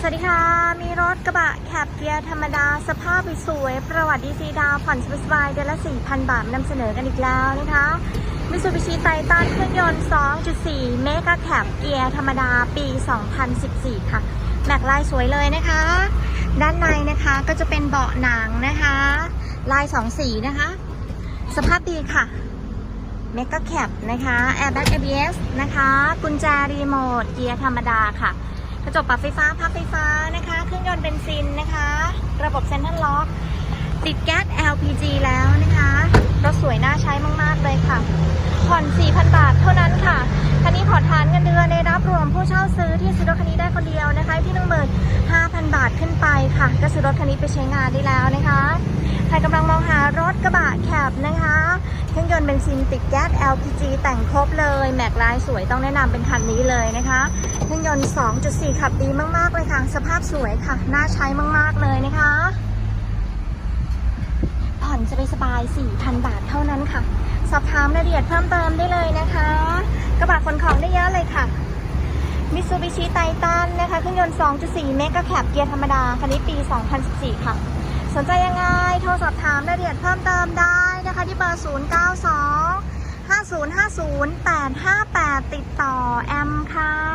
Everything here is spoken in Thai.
สวัสดีค่ะ มีรถกระบะแคบเกียร์ธรรมดา สภาพสวย ประวัติดีซีดาวผ่อนสบายเดือนละ 4,000 บาทนำเสนอกันอีกแล้วนะคะมิซูบิชิไททันเครื่องยนต์ 2.4 เมกะแคบเกียร์ธรรมดาปี 2014 ค่ะ แม็กลายสวยเลยนะคะ ด้านในนะคะก็จะเป็นเบาะหนังนะคะ ลาย 2 สีนะคะ สภาพดีค่ะเมกะแคปนะคะแอร์แบ็ก ABS นะคะ กุญแจรีโมทเกียร์ธรรมดาค่ะ ระจกปรับไฟฟ้าพับไฟฟ้านะคะ เครื่องยนต์เบนซินนะคะ ระบบเซ็นทรัลล็อก ติดแก๊ส LPG แล้วนะคะรถสวยน่าใช้มาก ๆ เลยค่ะ ผ่อน 4,000 บาทเท่านั้นค่ะคันนี้ผ่อนทานเงินเดือนในรับรวมผู้เช่าซื้อที่ซื้อรถคันนี้ได้คนเดียวนะคะ ที่15,000บาทขึ้นไปค่ะ ก็ซื้อรถคันนี้ไปใช้งานได้แล้วนะคะ ใครกำลังมองหารถกระบะแคบนะคะ รื่องยนต์เบนซินติดแก๊ส LPG แต่งครบเลย แม็กลายสวยต้องแนะนำเป็นคันนี้เลยนะคะ เครื่องยนต์ 2.4 ขับดีมากๆเลยค่ะ สภาพสวยค่ะ น่าใช้มากๆเลยนะคะ ผ่อนจะไปสบายๆ4,000 บาทเท่านั้นค่ะ สอบถามรายละเอียดเพิ่มเติมได้เลยนะคะ กระบะขนของได้เยอะเลยค่ะมิ t ซูบิชิไททันนะคะเครื่องยนต์ 2.4 เมกะแคปเกียร์ธรรมดา คันนี้ปี 2014 ค่ะ สนใจยังไง โทรสอบถามรายละเอียดเพิ่มเติมได้ นะคะที่เบอร์ 092 5050 858 ติดต่อแอมค่ะ